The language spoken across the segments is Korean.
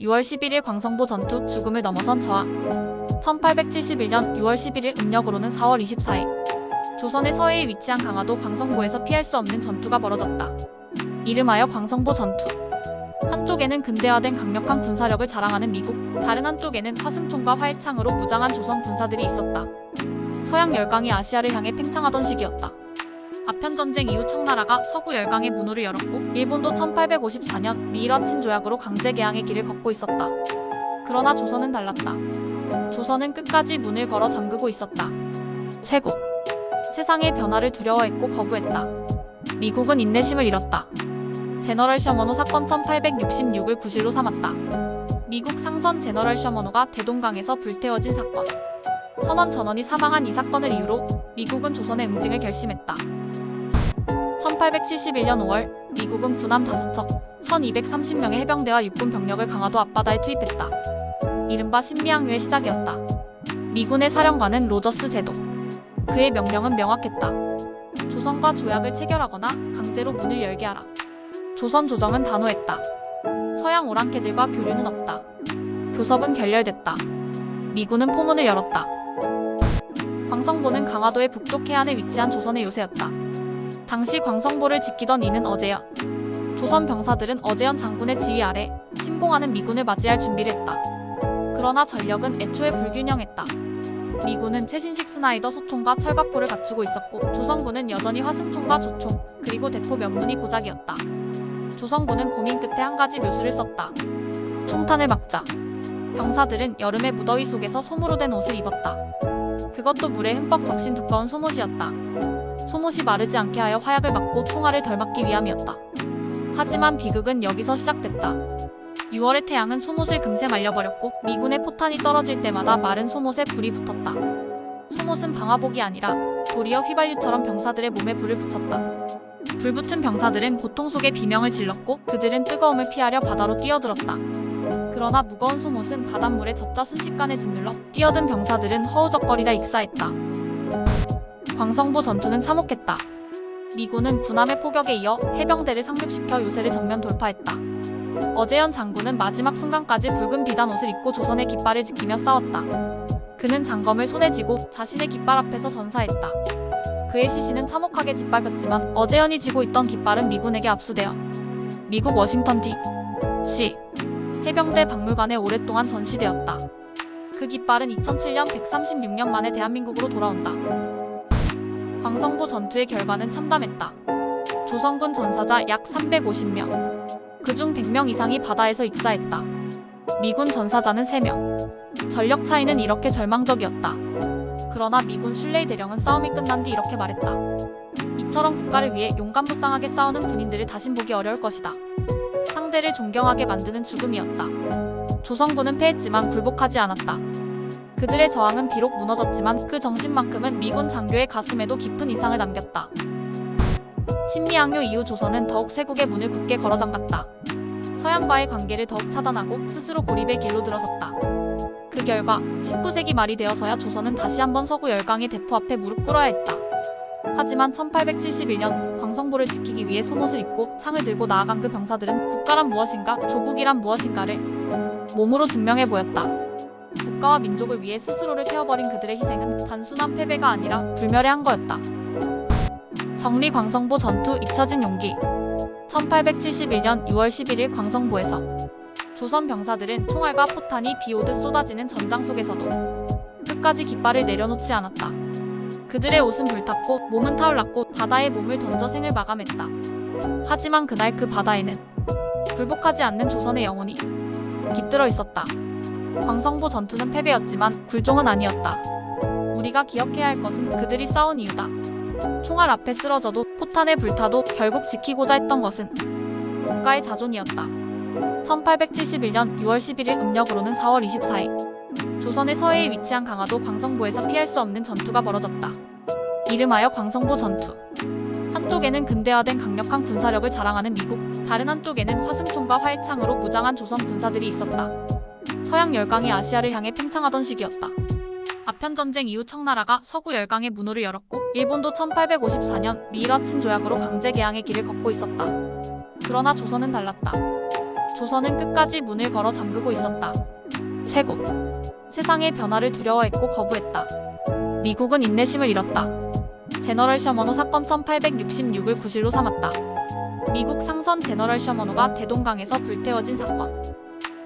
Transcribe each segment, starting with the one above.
6월 11일 광성보 전투 죽음을 넘어선 저항 1871년 6월 11일 음력으로는 4월 24일 조선의 서해에 위치한 강화도 광성보에서 피할 수 없는 전투가 벌어졌다. 이름하여 광성보 전투 한쪽에는 근대화된 강력한 군사력을 자랑하는 미국, 다른 한쪽에는 화승총과 활창으로 무장한 조선 군사들이 있었다. 서양 열강이 아시아를 향해 팽창하던 시기였다. 아편 전쟁 이후 청나라가 서구 열강의 문호를 열었고 일본도 1854년 미일화친 조약으로 강제 개항의 길을 걷고 있었다. 그러나 조선은 달랐다. 조선은 끝까지 문을 걸어 잠그고 있었다. 세국 세상의 변화를 두려워했고 거부했다. 미국은 인내심을 잃었다. 제너럴 셔머노 사건 1866을 구실로 삼았다. 미국 상선 제너럴 셔머노가 대동강에서 불태워진 사건. 선원 전원이 사망한 이 사건을 이유로 미국은 조선의 응징을 결심했다. 1871년 5월 미국은 군함 5척, 1230명의 해병대와 육군 병력을 강화도 앞바다에 투입했다. 이른바 신미항유의 시작이었다. 미군의 사령관은 로저스 제도. 그의 명령은 명확했다. 조선과 조약을 체결하거나 강제로 문을 열게 하라. 조선 조정은 단호했다. 서양 오랑캐들과 교류는 없다. 교섭은 결렬됐다. 미군은 포문을 열었다. 광성보는 강화도의 북쪽 해안에 위치한 조선의 요새였다. 당시 광성보를 지키던 이는 어제야. 조선 병사들은 어제현 장군의 지휘 아래 침공하는 미군을 맞이할 준비를 했다. 그러나 전력은 애초에 불균형했다. 미군은 최신식 스나이더 소총과 철갑포를 갖추고 있었고 조선군은 여전히 화승총과 조총 그리고 대포 면문이 고작이었다. 조선군은 고민 끝에 한 가지 묘수를 썼다. 총탄을 막자. 병사들은 여름의 무더위 속에서 솜으로 된 옷을 입었다. 그것도 물에 흠뻑 적신 두꺼운 소못이었다. 소못이 마르지 않게 하여 화약을 막고 총알을 덜 맞기 위함이었다. 하지만 비극은 여기서 시작됐다. 6월의 태양은 소못을 금세 말려버렸고 미군의 포탄이 떨어질 때마다 마른 소못에 불이 붙었다. 소못은 방화복이 아니라 도리어 휘발유처럼 병사들의 몸에 불을 붙였다. 불붙은 병사들은 고통 속에 비명을 질렀고 그들은 뜨거움을 피하려 바다로 뛰어들었다. 그러나 무거운 소못은 바닷물에 젖자 순식간에 짓눌러 뛰어든 병사들은 허우적거리다 익사했다. 광성보 전투는 참혹했다. 미군은 군함의 포격에 이어 해병대를 상륙시켜 요새를 정면 돌파했다. 어제현 장군은 마지막 순간까지 붉은 비단 옷을 입고 조선의 깃발을 지키며 싸웠다. 그는 장검을 손에 쥐고 자신의 깃발 앞에서 전사했다. 그의 시신은 참혹하게 짓밟혔지만 어제현이 쥐고 있던 깃발은 미군에게 압수되어 미국 워싱턴 D.C. 해병대 박물관에 오랫동안 전시되었다. 그 깃발은 2007년 136년 만에 대한민국으로 돌아온다. 광성보 전투의 결과는 참담했다. 조선군 전사자 약 350명. 그중 100명 이상이 바다에서 익사했다. 미군 전사자는 3명. 전력 차이는 이렇게 절망적이었다. 그러나 미군 슐레이 대령은 싸움이 끝난 뒤 이렇게 말했다. 이처럼 국가를 위해 용감무쌍하게 싸우는 군인들을 다신 보기 어려울 것이다. 상대를 존경하게 만드는 죽음이었다. 조선군은 패했지만 굴복하지 않았다. 그들의 저항은 비록 무너졌지만 그 정신만큼은 미군 장교의 가슴에도 깊은 인상을 남겼다. 신미항요 이후 조선은 더욱 세국의 문을 굳게 걸어 잠갔다. 서양과의 관계를 더욱 차단하고 스스로 고립의 길로 들어섰다. 그 결과 19세기 말이 되어서야 조선은 다시 한번 서구 열강의 대포 앞에 무릎 꿇어야 했다. 하지만 1871년 광성보를 지키기 위해 소못을 입고 창을 들고 나아간 그 병사들은 국가란 무엇인가, 조국이란 무엇인가를 몸으로 증명해 보였다. 국가와 민족을 위해 스스로를 태워버린 그들의 희생은 단순한 패배가 아니라 불멸의 한 거였다. 정리 광성보 전투 잊혀진 용기 1871년 6월 11일 광성보에서 조선 병사들은 총알과 포탄이 비오듯 쏟아지는 전장 속에서도 끝까지 깃발을 내려놓지 않았다. 그들의 옷은 불탔고 몸은 타올랐고 바다에 몸을 던져 생을 마감했다. 하지만 그날 그 바다에는 굴복하지 않는 조선의 영혼이 깃들어 있었다. 광성보 전투는 패배였지만 굴종은 아니었다. 우리가 기억해야 할 것은 그들이 싸운 이유다. 총알 앞에 쓰러져도 포탄에 불타도 결국 지키고자 했던 것은 국가의 자존이었다. 1871년 6월 11일 음력으로는 4월 24일 조선의 서해에 위치한 강화도 광성보에서 피할 수 없는 전투가 벌어졌다. 이름하여 광성보 전투. 한쪽에는 근대화된 강력한 군사력을 자랑하는 미국, 다른 한쪽에는 화승총과 활창으로 무장한 조선 군사들이 있었다. 서양 열강이 아시아를 향해 팽창하던 시기였다. 아편 전쟁 이후 청나라가 서구 열강의 문호를 열었고 일본도 1854년 미일화친 조약으로 강제 개항의 길을 걷고 있었다. 그러나 조선은 달랐다. 조선은 끝까지 문을 걸어 잠그고 있었다. 세국. 세상의 변화를 두려워했고 거부했다. 미국은 인내심을 잃었다. 제너럴 셔머노 사건 1866을 구실로 삼았다. 미국 상선 제너럴 셔머노가 대동강에서 불태워진 사건.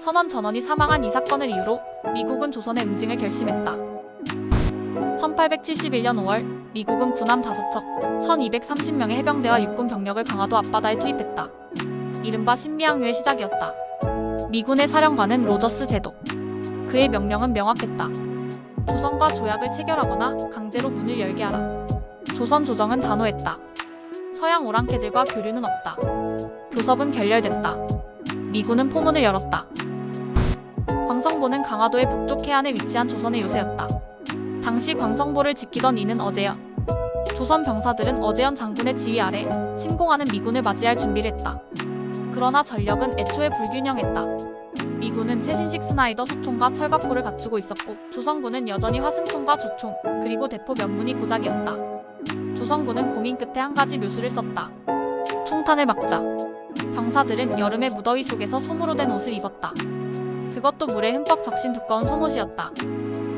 선원 전원이 사망한 이 사건을 이유로 미국은 조선의 응징을 결심했다. 1871년 5월 미국은 군함 5척, 1230명의 해병대와 육군 병력을 강화도 앞바다에 투입했다. 이른바 신미항유의 시작이었다. 미군의 사령관은 로저스 제독. 그의 명령은 명확했다. 조선과 조약을 체결하거나 강제로 문을 열게 하라. 조선 조정은 단호했다. 서양 오랑캐들과 교류는 없다. 교섭은 결렬됐다. 미군은 포문을 열었다. 광성보는 강화도의 북쪽 해안에 위치한 조선의 요새였다. 당시 광성보를 지키던 이는 어제연. 조선 병사들은 어제연 장군의 지휘 아래 침공하는 미군을 맞이할 준비를 했다. 그러나 전력은 애초에 불균형했다. 미군은 최신식 스나이더 소총과 철갑포를 갖추고 있었고 조선군은 여전히 화승총과 조총 그리고 대포 면문이 고작이었다. 조선군은 고민 끝에 한 가지 묘수를 썼다. 총탄을 막자. 병사들은 여름의 무더위 속에서 솜으로 된 옷을 입었다. 그것도 물에 흠뻑 적신 두꺼운 속옷이었다.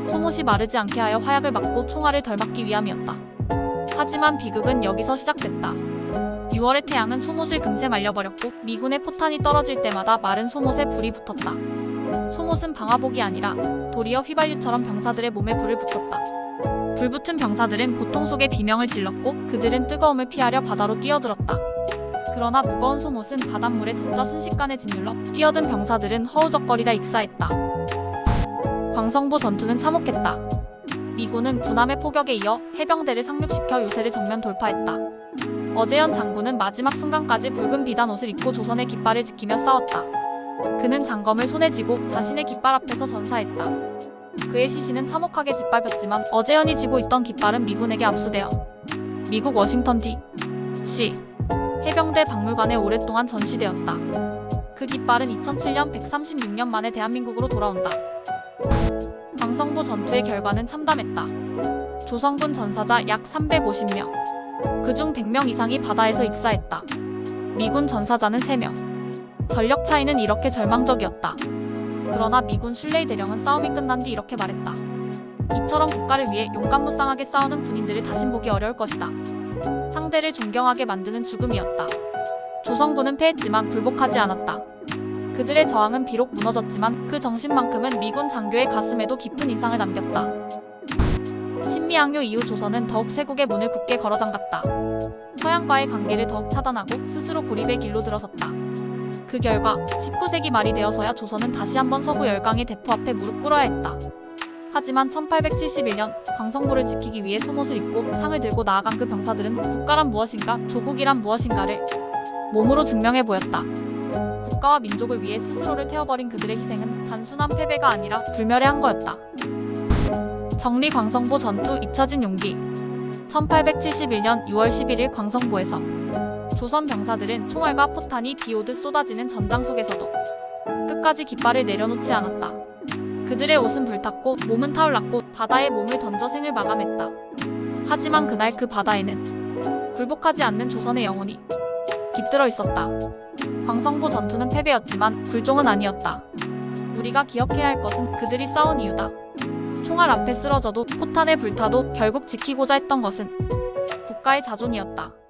속옷이 마르지 않게 하여 화약을 막고 총알을 덜 맞기 위함이었다. 하지만 비극은 여기서 시작됐다. 6월의 태양은 솜옷을 금세 말려버렸고 미군의 포탄이 떨어질 때마다 마른 솜옷에 불이 붙었다. 솜옷은 방화복이 아니라 도리어 휘발유처럼 병사들의 몸에 불을 붙였다. 불붙은 병사들은 고통 속에 비명을 질렀고 그들은 뜨거움을 피하려 바다로 뛰어들었다. 그러나 무거운 솜옷은 바닷물에 젖자 순식간에 짓눌러 뛰어든 병사들은 허우적거리다 익사했다. 광성보 전투는 참혹했다. 미군은 군함의 포격에 이어 해병대를 상륙시켜 요새를 정면 돌파했다. 어제연 장군은 마지막 순간까지 붉은 비단 옷을 입고 조선의 깃발을 지키며 싸웠다. 그는 장검을 손에 쥐고 자신의 깃발 앞에서 전사했다. 그의 시신은 참혹하게 짓밟혔지만 어제연이 쥐고 있던 깃발은 미군에게 압수되어 미국 워싱턴 D.C. 해병대 박물관에 오랫동안 전시되었다. 그 깃발은 2007년 136년 만에 대한민국으로 돌아온다. 광성보 전투의 결과는 참담했다. 조선군 전사자 약 350명, 그중 100명 이상이 바다에서 익사했다. 미군 전사자는 3명. 전력 차이는 이렇게 절망적이었다. 그러나 미군 슐레이 대령은 싸움이 끝난 뒤 이렇게 말했다. 이처럼 국가를 위해 용감무쌍하게 싸우는 군인들을 다신 보기 어려울 것이다. 상대를 존경하게 만드는 죽음이었다. 조선군은 패했지만 굴복하지 않았다. 그들의 저항은 비록 무너졌지만 그 정신만큼은 미군 장교의 가슴에도 깊은 인상을 남겼다. 신미항요 이후 조선은 더욱 세국의 문을 굳게 걸어 잠갔다. 서양과의 관계를 더욱 차단하고 스스로 고립의 길로 들어섰다. 그 결과 19세기 말이 되어서야 조선은 다시 한번 서구 열강의 대포 앞에 무릎 꿇어야 했다. 하지만 1871년 광성보를 지키기 위해 속옷을 입고 창을 들고 나아간 그 병사들은 국가란 무엇인가, 조국이란 무엇인가를 몸으로 증명해 보였다. 국가와 민족을 위해 스스로를 태워버린 그들의 희생은 단순한 패배가 아니라 불멸의 한 거였다. 정리 광성보 전투 잊혀진 용기 1871년 6월 11일 광성보에서 조선 병사들은 총알과 포탄이 비오듯 쏟아지는 전장 속에서도 끝까지 깃발을 내려놓지 않았다. 그들의 옷은 불탔고 몸은 타올랐고 바다에 몸을 던져 생을 마감했다. 하지만 그날 그 바다에는 굴복하지 않는 조선의 영혼이 깃들어 있었다. 광성보 전투는 패배였지만 굴종은 아니었다. 우리가 기억해야 할 것은 그들이 싸운 이유다. 총알 앞에 쓰러져도 포탄에 불타도 결국 지키고자 했던 것은 국가의 자존이었다.